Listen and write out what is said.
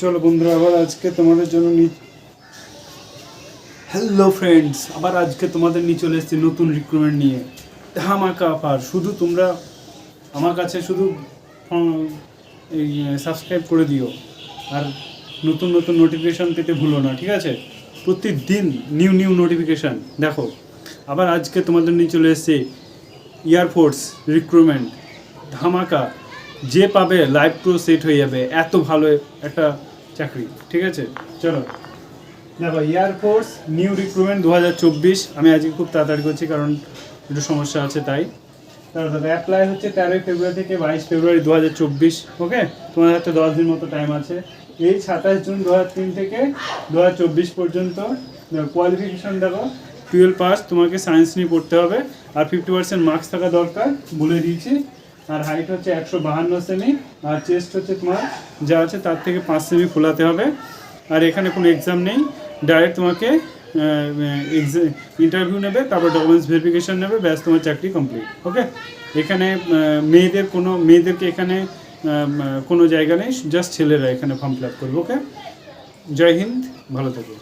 চলো বন্ধুরা, আবার আজকে তোমাদের জন্য হ্যালো ফ্রেন্ডস আবার আজকে তোমাদের নিয়ে চলে এসেছি নতুন রিক্রুটমেন্ট নিয়ে। ধামাকা অফার শুধু তোমরা আমার কাছে শুধু সাবস্ক্রাইব করে দিও। আর নতুন নতুন নোটিফিকেশান পেতে ভুলো না, ঠিক আছে? প্রতিদিন নিউ নিউ নোটিফিকেশান দেখো। আবার আজকে তোমাদের নিয়ে চলে এসেছি এয়ারফোর্স রিক্রুটমেন্ট ধামাকা। যে পাবে লাইভ প্রো সেট হয়ে যাবে, এত ভালো একটা চাকরি, ঠিক আছে? চলো। দেখো এয়ারফোর্স নিউ রিক্রুটমেন্ট দু হাজার চব্বিশ, আমি আজকে খুব তাড়াতাড়ি করছি কারণ একটু সমস্যা আছে তাই। তারপর দাদা অ্যাপ্লাই হচ্ছে তেরোই ফেব্রুয়ারি থেকে বাইশ ফেব্রুয়ারি দু হাজার চব্বিশ ওকে তোমার হাতে দশ দিন মতো টাইম আছে। এই সাতাশ জুন দু থেকে দু হাজার চব্বিশ পর্যন্ত কোয়ালিফিকেশন দেখো টুয়েলভ পাস তোমাকে সায়েন্স নিয়ে পড়তে হবে, আর ফিফটি পার্সেন্ট মার্কস থাকা দরকার, বলে দিয়েছি। আর হাইট হচ্ছে একশো বাহান্ন সেমি আর চেস্ট হচ্ছে তোমার যা আছে তার থেকে পাঁচ সেমি ফোলাতে হবে। আর এখানে কোনো এক্সাম নেই ডাইরেক্ট তোমাকে ইন্টারভিউ নেবে, তারপর ডকুমেন্টস ভেরিফিকেশন নেবে, ব্যাস তোমার চাকরি কমপ্লিট ওকে এখানে মেয়েদের কোনো, মেয়েদেরকে এখানে কোনো জায়গা নেই জাস্ট ছেলেরা এখানে ফর্ম ফিল আপ করবে ওকে জয় হিন্দ, ভালো থেকো।